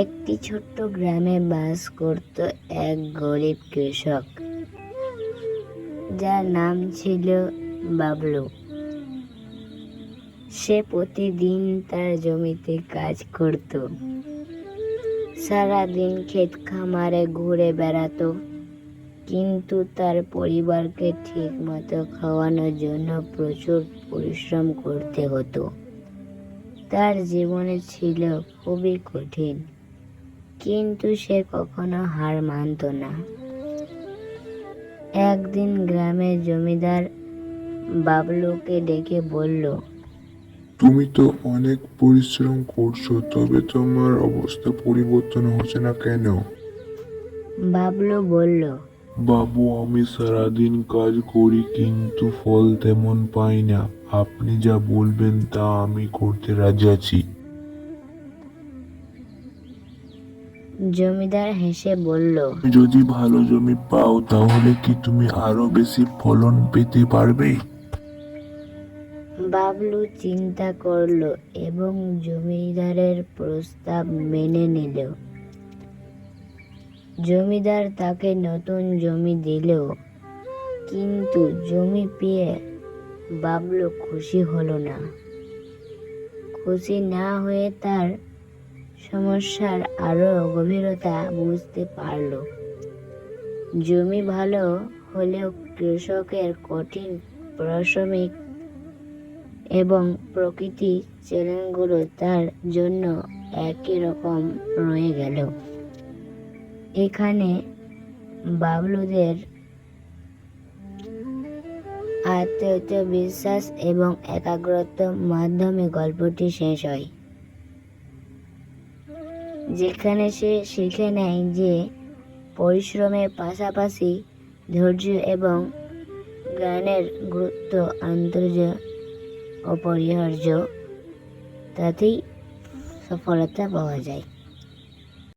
একটি ছোট্ট গ্রামে বাস করত এক গরিব কৃষক। যার নাম ছিল বাবলু। সে প্রতিদিন তার জমিতে কাজ করত। সারাদিন ক্ষেত খামারে ঘুরে বেড়াতো, কিন্তু তার পরিবারকে ঠিক মতো খাওয়ানোর জন্য প্রচুর পরিশ্রম করতে হতো। তার জীবনে ছিল খুবই কঠিন। কিন্তু সে কখনো হার মানত না। একদিন গ্রামের জমিদার বাবলুকে ডেকে বলল তুমি তো অনেক পরিশ্রম করছ তবে তোমার অবস্থা পরিবর্তন হচ্ছে না কেন? বাবলু বলল বাবু আমি সারাদিন কাজ করি কিন্তু ফল তেমন পাই না। আপনি যা বলবেন তা আমি করতে রাজি আছি। জমিদার হেসে বলল যদি ভালো জমি পাও তাহলে কি তুমি আরও বেশি ফলন পেতে পারবে? বাবলু চিন্তা করল এবং জমিদারের প্রস্তাব মেনে নিল। জমিদার তাকে নতুন জমি দিল কিন্তু জমি পেয়ে বাবলু খুশি হলো না। খুশি না হয়ে তার সমস্যার আরও গভীরতা বুঝতে পারল। জমি ভালো হলেও কৃষকের কঠিন পরিশ্রমিক এবং প্রকৃতি চ্যালেঞ্জগুলো তার জন্য একই রকম রয়ে গেল। এখানে বাবলুদের আত্মবিশ্বাস এবং একাগ্রতার মাধ্যমে গল্পটি শেষ হয়। যেখানে সে শিখে নেয় যে পরিশ্রমের পাশাপাশি ধৈর্য এবং জ্ঞানের গুরুত্ব আন্তর্য অপরিহার্য তাতেই সফলতা পাওয়া যায়।